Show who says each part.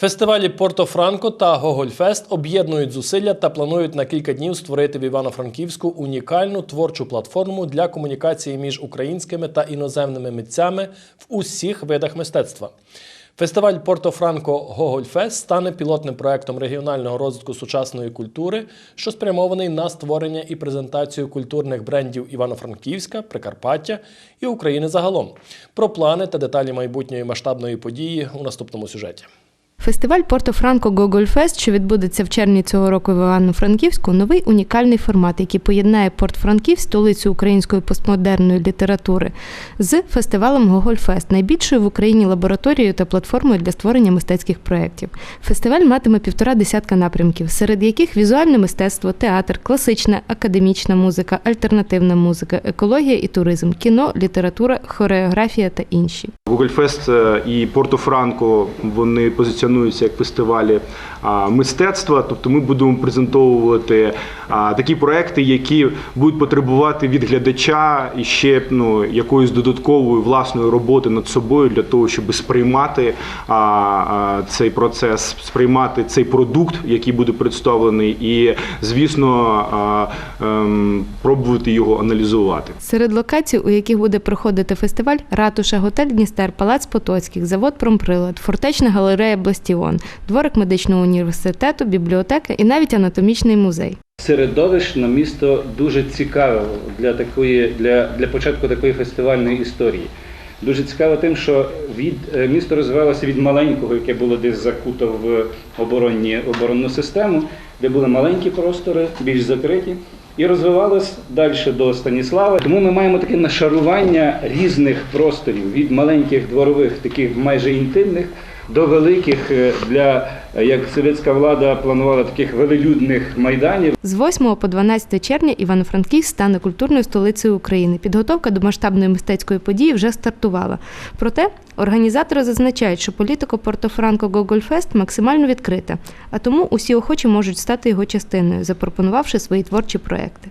Speaker 1: Фестивалі Порто-Франко та Гогольфест об'єднують зусилля та планують на кілька днів створити в Івано-Франківську унікальну творчу платформу для комунікації між українськими та іноземними митцями в усіх видах мистецтва. Фестиваль Порто-Франко Гогольфест стане пілотним проектом регіонального розвитку сучасної культури, що спрямований на створення і презентацію культурних брендів Івано-Франківська, Прикарпаття і України загалом. Про плани та деталі майбутньої масштабної події у наступному сюжеті.
Speaker 2: Фестиваль Порто-Франко Гогольфест, що відбудеться в червні цього року в Івано-Франківську, новий унікальний формат, який поєднає Порт-Франків, столицю української постмодерної літератури, з фестивалем Гогольфест, найбільшою в Україні лабораторією та платформою для створення мистецьких проєктів. Фестиваль матиме півтора десятка напрямків, серед яких візуальне мистецтво, театр, класична, академічна музика, альтернативна музика, екологія і туризм, кіно, література, хореографія та інші.
Speaker 3: Гугольфест і Порто-Франко вони позиціонуються як фестивалі мистецтва. Тобто ми будемо презентовувати такі проекти, які будуть потребувати від глядача і ще ну, якоїсь додаткової власної роботи над собою для того, щоб сприймати цей процес, сприймати цей продукт, який буде представлений, і звісно ем, пробувати його аналізувати.
Speaker 2: Серед локацій, у яких буде проходити фестиваль, ратуша, готель Дністер, Палац Потоцьких, завод Промприлад, фортечна галерея Бастіон, дворик медичного університету, бібліотека і навіть анатомічний музей.
Speaker 4: Середовищно місто дуже цікаве для такої для, для початку такої фестивальної історії. Дуже цікаво тим, що від е, місто розвивалося від маленького, яке було десь закуто в оборонні оборонну систему, де були маленькі простори, більш закриті, і розвивалось далі до Станіслава. Тому ми маємо таке нашарування різних просторів від маленьких дворових, таких майже інтимних, до великих е, для е, як совєтська влада планувала таких велелюдних майданів.
Speaker 2: З 8 по 12 червня Івано-Франківськ стане культурною столицею України. Підготовка до масштабної мистецької події вже стартувала. Проте організатори зазначають, що політика Порто-Франко Гогольфест максимально відкрита, а тому усі охочі можуть стати його частиною, запропонувавши свої творчі проекти.